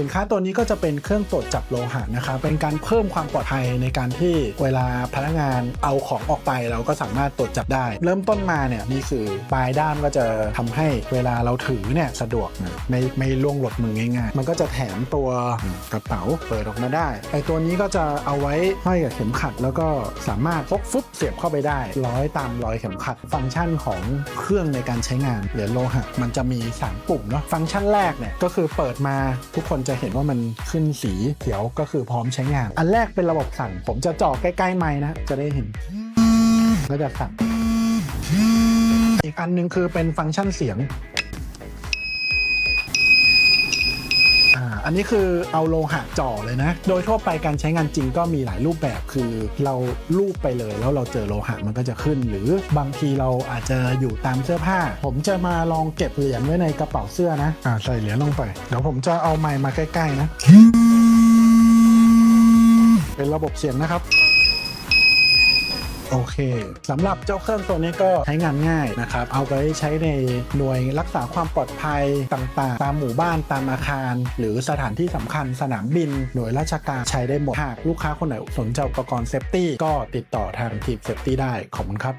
สินค้าตัวนี้ก็จะเป็นเครื่องตรวจจับโลหะนะครับเป็นการเพิ่มความปลอดภัยในการที่เวลาพนักงานเอาของออกไปเราก็สามารถตรวจจับได้ เริ่มต้นมาเนี่ยนี่คือปลายด้ามก็จะทำให้เวลาเราถือเนี่ยสะดวกนะไม่ไม่ล่วงหลดมือง่ายๆ มันก็จะแถมตัวกระเป๋าเปิดออกมาได้ไอตัวนี้ก็จะเอาไว้ห้อยกับเข็มขัด แล้วก็สามารถพกฟึบเสียบเข้าไปได้ ร้อยตามรอยเข็มขัด ฟังก์ชันของเครื่องในการใช้งานเหรียญโลหะ มันจะมีสามปุ่มเนาะฟังก์ชันแรกเนี่ยก็คือเปิดมาทุกคนจะเห็นว่ามันขึ้นสีเขียวก็คือพร้อมใช้งาน อันแรกเป็นระบบสั่น ผมจะจ่อใกล้ๆไม้นะ จะได้เห็น ก็จะสั่นอีกอันหนึงคือเป็นฟังก์ชันเสียง อ่าอันนี้คือเอาโลหะจ่อเลยนะ โดยทั่วไปการใช้งานจริงก็มีหลายรูปแบบคือเราลูบไปเลย แล้วเราเจอโลหะมันก็จะขึ้น หรือบางทีเราอาจจะอยู่ตามเสื้อผ้า ผมจะมาลองเก็บเหรียญไว้ในกระเป๋าเสื้อนะอ่าใส่เหรียญลงไปเดี๋ยวผมจะเอาไมค์มาใกล้ๆนะ เป็นระบบเสียงนะครับ โอเคสำหรับเจ้าเครื่องตัวนี้ก็ใช้งานง่ายนะครับ เอาไว้ใช้ในหน่วยรักษาความปลอดภัยต่างๆ ตามหมู่บ้านตามอาคาร หรือสถานที่สำคัญสนามบิน หน่วยราชการใช้ได้หมด หากลูกค้าคนไหนสนใจอุปกรณ์เซฟตี้ก็ติดต่อทางทีมเซฟตี้ได้ขอบคุณครับ